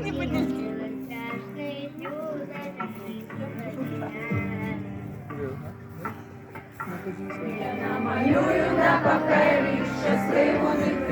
не подняти. Намалюю на папері щасливу дитину.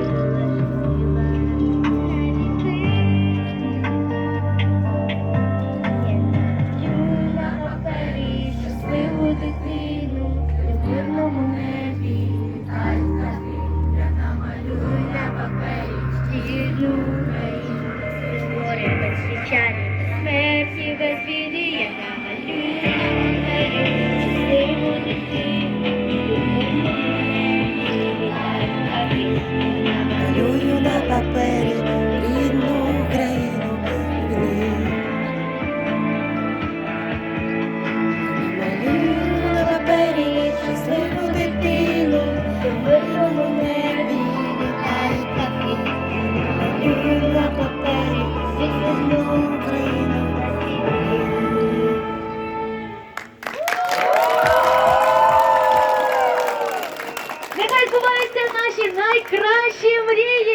Merci, Merci, збуваються наші найкращі мрії.